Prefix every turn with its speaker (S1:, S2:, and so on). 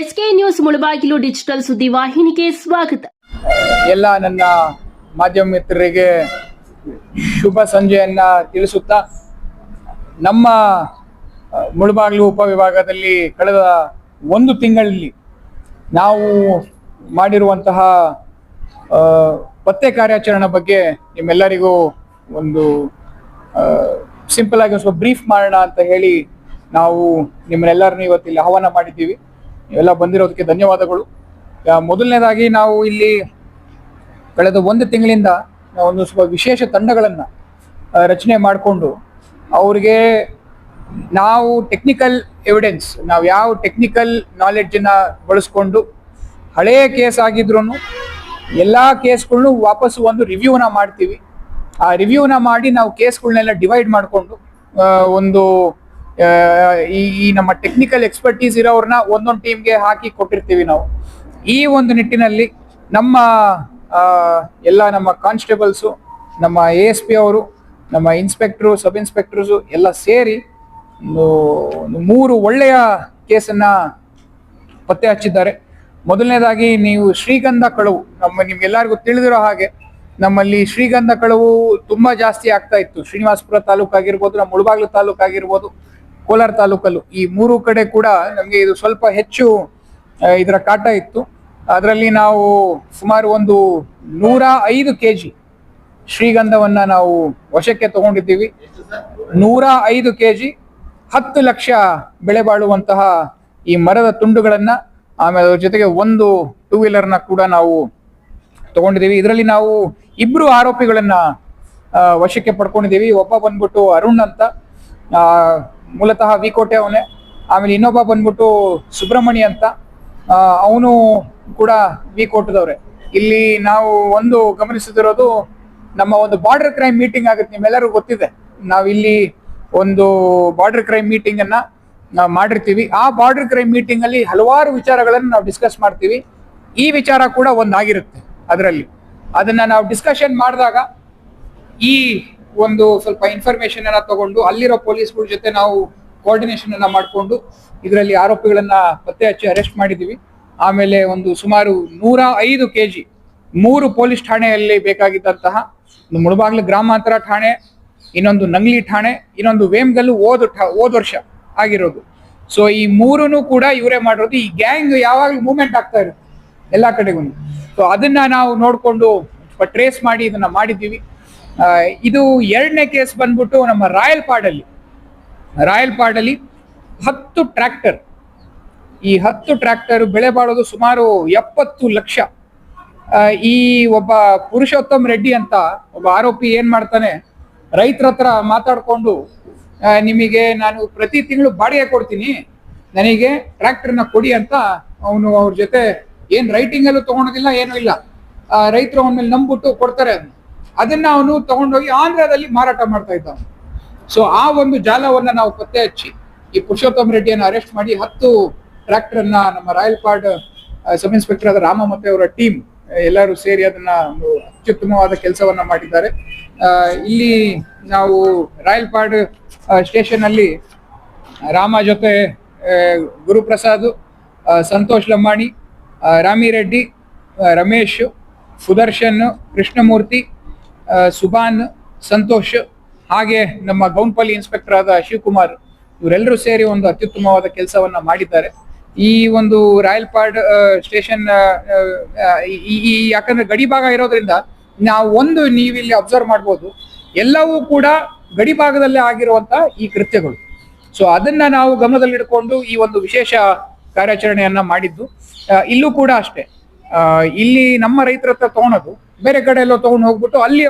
S1: SK news Mulbagal digital ಸುದ್ದಿ ವಾಹಿನಿಗೆ ಸ್ವಾಗತ.
S2: ಎಲ್ಲ ನನ್ನ ಮಾಧ್ಯಮ ಮಿತ್ರರಿಗೆ ಶುಭ ಸಂಜೆಯನ್ನ ತಿಳಿಸುತ್ತಾ ನಮ್ಮ ಮುಳಬಾಗಿಲು ಉಪವಿಭಾಗದಲ್ಲಿ ಕಳೆದ ಒಂದು ತಿಂಗಳಲ್ಲಿ ನಾವು ಮಾಡಿರುವಂತಹ ಪತ್ತೆ ಕಾರ್ಯಾಚರಣೆ ಬಗ್ಗೆ ನಿಮ್ಮೆಲ್ಲರಿಗೂ ಒಂದು ಸಿಂಪಲ್ ಆಗಿ ಸ್ವಲ್ಪ ಬ್ರೀಫ್ ಮಾಡೋಣ ಅಂತ ಹೇಳಿ ನಾವು ನಿಮ್ಮನ್ನೆಲ್ಲರನ್ನೂ ಇವತ್ತಿಲ್ಲಿ ಆಹ್ವಾನ ಮಾಡಿದ್ದೀವಿ. ನೀವೆಲ್ಲ ಬಂದಿರೋದಕ್ಕೆ ಧನ್ಯವಾದಗಳು. ಮೊದಲನೇದಾಗಿ ನಾವು ಇಲ್ಲಿ ಕಳೆದ ಒಂದು ತಿಂಗಳಿಂದ ಒಂದು ಸ್ವಲ್ಪ ವಿಶೇಷ ತಂಡಗಳನ್ನು ರಚನೆ ಮಾಡಿಕೊಂಡು ಅವ್ರಿಗೆ ನಾವು ಟೆಕ್ನಿಕಲ್ ಎವಿಡೆನ್ಸ್ ನಾವು ಯಾವ ಟೆಕ್ನಿಕಲ್ ನಾಲೆಡ್ಜನ್ನು ಬಳಸ್ಕೊಂಡು ಹಳೆಯ ಕೇಸ್ ಆಗಿದ್ರೂ ಎಲ್ಲ ಕೇಸ್ಗಳ್ನು ವಾಪಸ್ ಒಂದು ರಿವ್ಯೂನ ಮಾಡ್ತೀವಿ. ಆ ರಿವ್ಯೂನ ಮಾಡಿ ನಾವು ಕೇಸ್ಗಳನ್ನೆಲ್ಲ ಡಿವೈಡ್ ಮಾಡಿಕೊಂಡು ಒಂದು ಈ ನಮ್ಮ ಟೆಕ್ನಿಕಲ್ ಎಕ್ಸ್ಪರ್ಟೀಸ್ ಇರೋರ್ನ ಒಂದೊಂದು ಟೀಮ್ಗೆ ಹಾಕಿ ಕೊಟ್ಟಿರ್ತೀವಿ ನಾವು. ಈ ಒಂದು ನಿಟ್ಟಿನಲ್ಲಿ ನಮ್ಮ ಎಲ್ಲ ನಮ್ಮ ಕಾನ್ಸ್ಟೇಬಲ್ಸು ನಮ್ಮ ಎ ಎಸ್ ಪಿ ಅವರು, ನಮ್ಮ ಇನ್ಸ್ಪೆಕ್ಟ್ರು ಸಬ್ ಇನ್ಸ್ಪೆಕ್ಟರ್ಸು ಎಲ್ಲ ಸೇರಿ ಒಂದು ಮೂರು ಒಳ್ಳೆಯ ಕೇಸನ್ನು ಪತ್ತೆ ಹಚ್ಚಿದ್ದಾರೆ. ಮೊದಲನೇದಾಗಿ ನೀವು ಶ್ರೀಗಂಧ ಕಳವು, ನಮ್ಮ ನಿಮ್ಗೆಲ್ಲರಿಗೂ ತಿಳಿದಿರೋ ಹಾಗೆ, ನಮ್ಮಲ್ಲಿ ಶ್ರೀಗಂಧ ಕಳವು ತುಂಬಾ ಜಾಸ್ತಿ ಆಗ್ತಾ ಇತ್ತು. ಶ್ರೀನಿವಾಸಪುರ ತಾಲೂಕು ಆಗಿರ್ಬೋದು ನಮ್ಮ ಮುಳಬಾಗ್ಲು ತಾಲೂಕು ಆಗಿರ್ಬೋದು ಕೋಲಾರ ತಾಲೂಕಲ್ಲು. ಈ ಮೂರು ಕಡೆ ಕೂಡ ನಮಗೆ ಇದು ಸ್ವಲ್ಪ ಹೆಚ್ಚು ಇದರ ಕಾಟ ಇತ್ತು. ಅದರಲ್ಲಿ ನಾವು ಸುಮಾರು ಒಂದು ನೂರ ಐದು ಕೆ ಜಿ ಶ್ರೀಗಂಧವನ್ನ ನಾವು ವಶಕ್ಕೆ ತಗೊಂಡಿದ್ದೀವಿ. ನೂರ ಐದು ಕೆ ಜಿ ಹತ್ತು ಲಕ್ಷ ಬೆಳೆ ಬಾಳುವಂತಹ ಈ ಮರದ ತುಂಡುಗಳನ್ನ, ಆಮೇಲೆ ಅದ್ರ ಜೊತೆಗೆ ಒಂದು ಟೂ ವೀಲರ್ನ ಕೂಡ ನಾವು ತಗೊಂಡಿದ್ದೀವಿ. ಇದರಲ್ಲಿ ನಾವು ಇಬ್ರು ಆರೋಪಿಗಳನ್ನ ವಶಕ್ಕೆ ಪಡ್ಕೊಂಡಿದ್ದೀವಿ. ಒಬ್ಬ ಬಂದ್ಬಿಟ್ಟು ಅರುಣ್ ಅಂತ. ಮೂಲತಃ ವಿಕೋಟೆ ಅವನೇ. ಆಮೇಲೆ ಇನ್ನೊಬ್ಬ ಬಂದ್ಬಿಟ್ಟು ಸುಬ್ರಹ್ಮಣಿ ಅಂತ. ಅವನು ಕೂಡ ವಿ ಕೋಟದವ್ರೆ. ಇಲ್ಲಿ ನಾವು ಒಂದು ಗಮನಿಸುತ್ತಿರೋದು ನಮ್ಮ ಒಂದು ಬಾರ್ಡರ್ ಕ್ರೈಮ್ ಮೀಟಿಂಗ್ ಆಗುತ್ತೆ, ನಿಮ್ಮೆಲ್ಲರಿಗೂ ಗೊತ್ತಿದೆ. ನಾವಿಲ್ಲಿ ಒಂದು ಬಾರ್ಡರ್ ಕ್ರೈಮ್ ಮೀಟಿಂಗ್ ಅನ್ನ ನಾವು ಮಾಡಿರ್ತೀವಿ. ಆ ಬಾರ್ಡರ್ ಕ್ರೈಮ್ ಮೀಟಿಂಗ್ ಅಲ್ಲಿ ಹಲವಾರು ವಿಚಾರಗಳನ್ನು ನಾವು ಡಿಸ್ಕಸ್ ಮಾಡ್ತೀವಿ. ಈ ವಿಚಾರ ಕೂಡ ಒಂದಾಗಿರುತ್ತೆ ಅದರಲ್ಲಿ. ಅದನ್ನ ನಾವು ಡಿಸ್ಕಷನ್ ಮಾಡಿದಾಗ ಈ ಒಂದು ಸ್ವಲ್ಪ ಇನ್ಫಾರ್ಮೇಶನ್ ಅನ್ನ ತಗೊಂಡು ಅಲ್ಲಿರೋ ಪೊಲೀಸ್ಗಳ ಜೊತೆ ನಾವು ಕೋಆರ್ಡಿನೇಷನ್ ಅನ್ನ ಮಾಡಿಕೊಂಡು ಇದರಲ್ಲಿ ಆರೋಪಿಗಳನ್ನ ಪತ್ತೆ ಹಚ್ಚಿ ಅರೆಸ್ಟ್ ಮಾಡಿದೀವಿ. ಆಮೇಲೆ ಒಂದು ಸುಮಾರು ನೂರ ಐದು ಕೆಜಿ ಮೂರು ಪೊಲೀಸ್ ಠಾಣೆಯಲ್ಲಿ ಬೇಕಾಗಿದ್ದಂತಹ ಒಂದು ಮುಳಬಾಗ್ಲು ಗ್ರಾಮಾಂತರ ಠಾಣೆ, ಇನ್ನೊಂದು ನಂಗ್ಲಿ ಠಾಣೆ, ಇನ್ನೊಂದು ವೇಮ್ಗಲ್ಲು ಓದು ಹೋದ ವರ್ಷ ಆಗಿರೋದು. ಸೊ ಈ ಮೂರೂ ಕೂಡ ಇವರೇ ಮಾಡಿರೋದು. ಈ ಗ್ಯಾಂಗ್ ಯಾವಾಗಲೂ ಮೂವ್ಮೆಂಟ್ ಆಗ್ತಾ ಇರುತ್ತೆ ಎಲ್ಲಾ ಕಡೆಗೂ. ಸೊ ಅದನ್ನ ನಾವು ನೋಡ್ಕೊಂಡು ಟ್ರೇಸ್ ಮಾಡಿ ಇದನ್ನ ಮಾಡಿದ್ದೀವಿ ಇದು ಎರಡನೇ ಕೇಸ್ ಬಂದ್ಬಿಟ್ಟು ನಮ್ಮ ರಾಯಲ್ ಪಾಡಲ್ಲಿ ರಾಯಲ್ ಪಾಡಲ್ಲಿ ಹತ್ತು ಟ್ರ್ಯಾಕ್ಟರ್. ಈ ಹತ್ತು ಟ್ರ್ಯಾಕ್ಟರ್ ಬೆಳೆ ಬಾಳೋದು ಸುಮಾರು ಎಪ್ಪತ್ತು ಲಕ್ಷ. ಈ ಒಬ್ಬ ಪುರುಷೋತ್ತಮ್ ರೆಡ್ಡಿ ಅಂತ ಒಬ್ಬ ಆರೋಪಿ ಏನ್ ಮಾಡ್ತಾನೆ, ರೈತರ ಹತ್ರ ಮಾತಾಡ್ಕೊಂಡು ನಿಮಗೆ ನಾನು ಪ್ರತಿ ತಿಂಗಳು ಬಾಡಿಗೆ ಕೊಡ್ತೀನಿ, ನನಗೆ ಟ್ರ್ಯಾಕ್ಟರ್ನ ಕೊಡಿ ಅಂತ ಅವನು ಅವ್ರ ಜೊತೆ ಏನು ರೈಟಿಂಗ್ ಅಲ್ಲೂ ತಗೊಳೋದಿಲ್ಲ ಏನೂ ಇಲ್ಲ. ರೈತರು ಅವನ ಮೇಲೆ ನಂಬಿಟ್ಟು ಕೊಡ್ತಾರೆ ಅದನ್ನ ಅವನು ತಗೊಂಡೋಗಿ ಆಂಧ್ರದಲ್ಲಿ ಮಾರಾಟ ಮಾಡ್ತಾ ಇದ್ದ ಸೊ ಆ ಒಂದು ಜಾಲವನ್ನ ನಾವು ಪತ್ತೆ ಹಚ್ಚಿ, ಈ ಪುರುಷೋತ್ತಮ್ ರೆಡ್ಡಿಯನ್ನು ಅರೆಸ್ಟ್ ಮಾಡಿ ಹತ್ತು ಟ್ರ್ಯಾಕ್ಟರ್ ಅನ್ನ ನಮ್ಮ ರಾಯಲ್ ಪಾಡ್ ಸಬ್ ಇನ್ಸ್ಪೆಕ್ಟರ್ ಆದ ರಾಮ ಮತ್ತೆ ಅವರ ಟೀಮ್ ಎಲ್ಲರೂ ಸೇರಿ ಅದನ್ನ ಒಂದು ಅತ್ಯುತ್ತಮವಾದ ಕೆಲಸವನ್ನ ಮಾಡಿದ್ದಾರೆ. ಇಲ್ಲಿ ನಾವು ರಾಯಲ್ ಪಾಡ್ ಸ್ಟೇಷನ್ ಅಲ್ಲಿ ರಾಮ ಜೊತೆ ಗುರುಪ್ರಸಾದ್ ಸಂತೋಷ್ ಲಂಬಾಣಿ ರಾಮಿ ರಾಮಿರೆಡ್ಡಿ ರಮೇಶ್, ಸುದರ್ಶನ್, ಕೃಷ್ಣಮೂರ್ತಿ ಸುಬಾನ್ ಸಂತೋಷ್, ಹಾಗೆ ನಮ್ಮ ಗೌನ್ಪಲ್ಲಿ ಇನ್ಸ್ಪೆಕ್ಟರ್ ಆದ ಶಿವಕುಮಾರ್, ಇವರೆಲ್ಲರೂ ಸೇರಿ ಒಂದು ಅತ್ಯುತ್ತಮವಾದ ಕೆಲಸವನ್ನ ಮಾಡಿದ್ದಾರೆ. ಈ ಒಂದು ರಾಯಲ್ ಪಾಡ್ ಸ್ಟೇಷನ್ ಈ ಯಾಕಂದ್ರೆ ಗಡಿ ಭಾಗ ಇರೋದ್ರಿಂದ ನಾವು ಒಂದು ನೀವಿಲ್ಲಿ ಅಬ್ಸರ್ವ್ ಮಾಡ್ಬೋದು, ಎಲ್ಲವೂ ಕೂಡ ಗಡಿ ಭಾಗದಲ್ಲೇ ಆಗಿರುವಂತ ಈ ಕೃತ್ಯಗಳು. ಸೊ ಅದನ್ನ ನಾವು ಗಮನದಲ್ಲಿಡ್ಕೊಂಡು ಈ ಒಂದು ವಿಶೇಷ ಕಾರ್ಯಾಚರಣೆಯನ್ನ ಮಾಡಿದ್ದು ಇಲ್ಲೂ ಕೂಡ ಅಷ್ಟೇ. ಇಲ್ಲಿ ನಮ್ಮ ರೈತರ ಹತ್ರ ತಗೊಳೋದು, ಬೇರೆ ಕಡೆ ಎಲ್ಲೋ ತಗೊಂಡು ಹೋಗ್ಬಿಟ್ಟು ಅಲ್ಲಿ